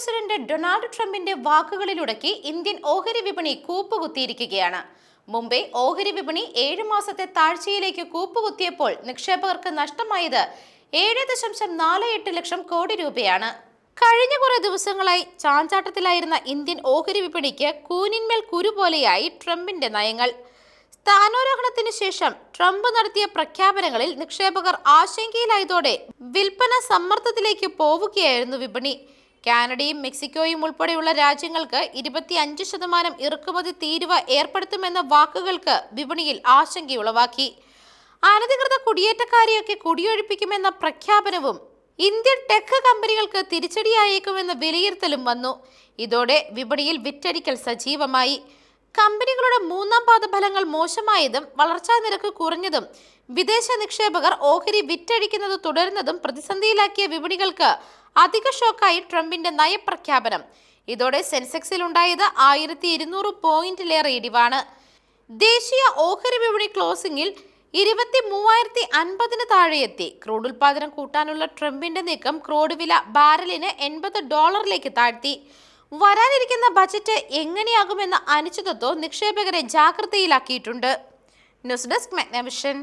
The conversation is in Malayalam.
പ്രസിഡന്റ് ഡൊണാൾഡ് ട്രംപിന്റെ വാക്കുകളിലുടക്കി ഇന്ത്യൻ ഓഹരി വിപണി കൂപ്പുകുത്തിയിരിക്കുകയാണ്. മുംബൈ ഓഹരി വിപണി ഏഴ് മാസത്തെ താഴ്ചയിലേക്ക് കൂപ്പുകുത്തിയപ്പോൾ നിക്ഷേപകർക്ക് നഷ്ടമായത് ഏഴ് ദശാംശം നാല് എട്ട് ലക്ഷം കോടി രൂപയാണ്. കഴിഞ്ഞ കുറെ ദിവസങ്ങളായി ചാഞ്ചാട്ടത്തിലായിരുന്ന ഇന്ത്യൻ ഓഹരി വിപണിക്ക് കൂനിന്മേൽ കുരു പോലെയായി ട്രംപിന്റെ നയങ്ങൾ. സ്ഥാനാരോഹണത്തിന് ശേഷം ട്രംപ് നടത്തിയ പ്രഖ്യാപനങ്ങളിൽ നിക്ഷേപകർ ആശങ്കയിലായതോടെ വിൽപ്പന സമ്മർദ്ദത്തിലേക്ക് പോവുകയായിരുന്നു വിപണി. കാനഡയും മെക്സിക്കോയും ഉൾപ്പെടെയുള്ള രാജ്യങ്ങൾക്ക് ഇരുപത്തി അഞ്ച് ശതമാനം ഇറക്കുമതി തീരുവ ഏർപ്പെടുത്തുമെന്ന വാക്കുകൾക്ക് വിപണിയിൽ ആശങ്കയുളവാക്കി അനധികൃത കുടിയേറ്റക്കാരെയൊക്കെ കുടിയൊഴിപ്പിക്കുമെന്ന പ്രഖ്യാപനവും ഇന്ത്യൻ ടെക് കമ്പനികൾക്ക് തിരിച്ചടിയായേക്കുമെന്ന വിലയിരുത്തലും വന്നു. ഇതോടെ വിപണിയിൽ വിറ്റഴിക്കൽ സജീവമായി. കമ്പനികളുടെ മൂന്നാം പാദ ഫലങ്ങൾ മോശമായതും വളർച്ചാ നിരക്ക് കുറഞ്ഞതും വിദേശ നിക്ഷേപകർ ഓഹരി വിറ്റഴിക്കുന്നത് തുടരുന്നതും പ്രതിസന്ധിയിലാക്കിയ വിപണികൾക്ക് അധിക ഷോക്കായി ട്രംപിന്റെ നയപ്രഖ്യാപനം. ഇതോടെ സെൻസെക്സിൽ ഉണ്ടായത് ആയിരത്തി ഇരുന്നൂറ് പോയിന്റിലേറെ ഇടിവാണ്. ദേശീയ ഓഹരി വിപണി ക്ലോസിംഗിൽ ഇരുപത്തി മൂവായിരത്തി അൻപതിന് താഴെയെത്തി. ക്രൂഡ് ഉൽപാദനം കൂട്ടാനുള്ള ട്രംപിന്റെ നീക്കം ക്രൂഡ് വില ബാരലിന് എൺപത് ഡോളറിലേക്ക് താഴ്ത്തി. വരാനിരിക്കുന്ന ബജറ്റ് എങ്ങനെയാകുമെന്ന അനിശ്ചിതത്വം നിക്ഷേപകരെ ജാഗ്രതയിലാക്കിയിട്ടുണ്ട്. News desk മെഗ്നവിഷൻ.